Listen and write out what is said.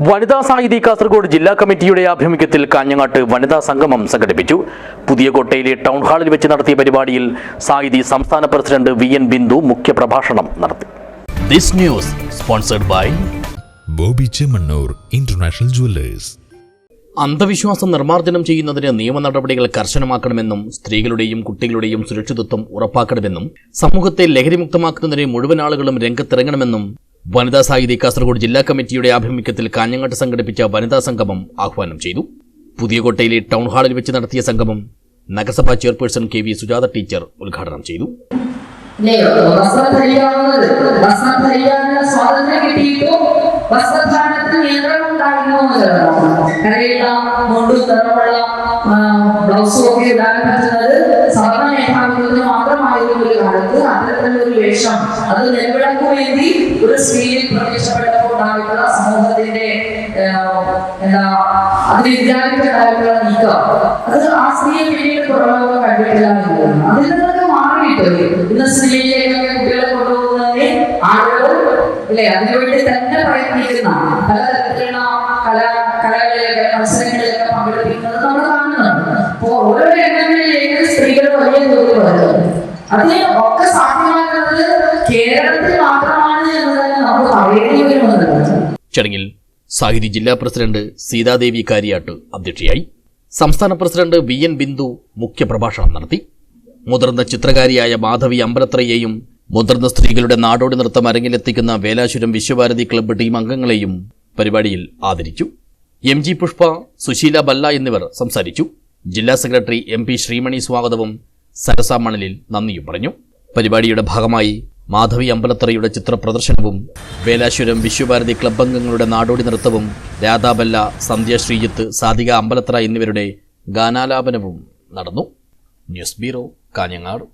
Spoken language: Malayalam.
വനിതാ സാഹിതി കാസർഗോഡ് ജില്ലാ കമ്മിറ്റിയുടെ ആഭിമുഖ്യത്തിൽ കാഞ്ഞങ്ങാട്ട് വനിതാ സംഗമം സംഘടിപ്പിച്ചു. പുതിയ കോട്ടയിലെ ടൗൺ ഹാളിൽ വെച്ച് നടത്തിയ പരിപാടിയിൽ സാഹിതി സംസ്ഥാന പ്രസിഡന്റ് വി എൻ ബിന്ദു മുഖ്യ പ്രഭാഷണം നടത്തി. This news sponsored by Bobby Chemmanur international jewellers. അന്ധവിശ്വാസം നിർമ്മാർജനം ചെയ്യുന്നതിന് നിയമ നടപടികൾ കർശനമാക്കണമെന്നും സ്ത്രീകളുടെയും കുട്ടികളുടെയും സുരക്ഷിതത്വം ഉറപ്പാക്കണമെന്നും സമൂഹത്തെ ലഹരിമുക്തമാക്കുന്നതിന് മുഴുവൻ ആളുകളും രംഗത്തിറങ്ങണമെന്നും വനിതാ സാഹിതി കാസർഗോഡ് ജില്ലാ കമ്മിറ്റിയുടെ ആഭിമുഖ്യത്തിൽ കാഞ്ഞങ്ങാട്ട് സംഘടിപ്പിച്ച വനിതാ സംഗമം ആഹ്വാനം ചെയ്തു. പുതിയകോട്ടയിലെ ടൗൺ ഹാളിൽ വെച്ച് നടത്തിയ സംഗമം നഗരസഭാ chairperson K V Sujatha teacher ഉദ്ഘാടനം ചെയ്തു. വസ്ത്രം ഒക്കെ ഇടാൻ പറ്റുന്നത് വേഷം അത് നിലവിളക്ക് വേണ്ടി ഒരു സ്ത്രീയിൽ പ്രത്യക്ഷപ്പെട്ടപ്പോൾ ഉണ്ടായിട്ടുള്ള സമൂഹത്തിന്റെ എന്താ അതിന് വിദ്യാലയത്തിലുണ്ടായിട്ടുള്ള നീക്കം. അത് ആ സ്ത്രീയെ പിന്നീട് പുറമൊക്കെ കണ്ടിട്ടില്ല എന്നുള്ളതാണ് അതിൽ നിന്നൊക്കെ മാറിയിട്ട് ഇന്ന് സ്ത്രീയിലേക്കൊക്കെ കുട്ടികളെ കൊണ്ടുപോകുന്നതിന് ആളുകൾ അല്ലെ അതിനുവേണ്ടി തന്നെ പ്രയത്നിക്കുന്ന പലതരത്തിലുള്ള കല കലകളിലൊക്കെ മത്സരങ്ങളിലൊക്കെ പങ്കെടുപ്പിക്കുന്നത് നമ്മൾ കാണുന്നുണ്ട്. അപ്പോ ഓരോ രംഗങ്ങളിലേക്ക് സ്ത്രീകൾ വലിയ തോതിൽ വരുന്നത് അതിന് ഒക്കെ സാധ്യമാക്കുന്നത് ചടങ്ങിൽ സാഹിതി ജില്ലാ പ്രസിഡന്റ് സീതാദേവി കാര്യാട്ട് അധ്യക്ഷയായി. സംസ്ഥാന പ്രസിഡന്റ് വി എൻ ബിന്ദു മുഖ്യപ്രഭാഷണം നടത്തി. മുതിർന്ന ചിത്രകാരിയായ മാധവി അമ്പലത്രയെയും മുതിർന്ന സ്ത്രീകളുടെ നാടോടി നൃത്തം അരങ്ങിലെത്തിക്കുന്ന വേലാശുരം വിശ്വഭാരതി ക്ലബ്ബ് ടീം അംഗങ്ങളെയും പരിപാടിയിൽ ആദരിച്ചു. എം ജി പുഷ്പ സുശീല ബല്ല എന്നിവർ സംസാരിച്ചു. ജില്ലാ സെക്രട്ടറി എം പി ശ്രീമണി സ്വാഗതവും സരസാമണലിൽ നന്ദിയും പറഞ്ഞു. പരിപാടിയുടെ ഭാഗമായി മാധവി അമ്പലത്തറയുടെ ചിത്രപ്രദർശനവും വേലാശ്വരം വിശ്വഭാരതി ക്ലബ് അംഗങ്ങളുടെ നാടോടി നൃത്തവും രാധാബല്ല സന്ധ്യ ശ്രീജിത്ത് സാധിക അമ്പലത്തറ എന്നിവരുടെ ഗാനാലാപനവും നടന്നു. News bureau Kanhangad.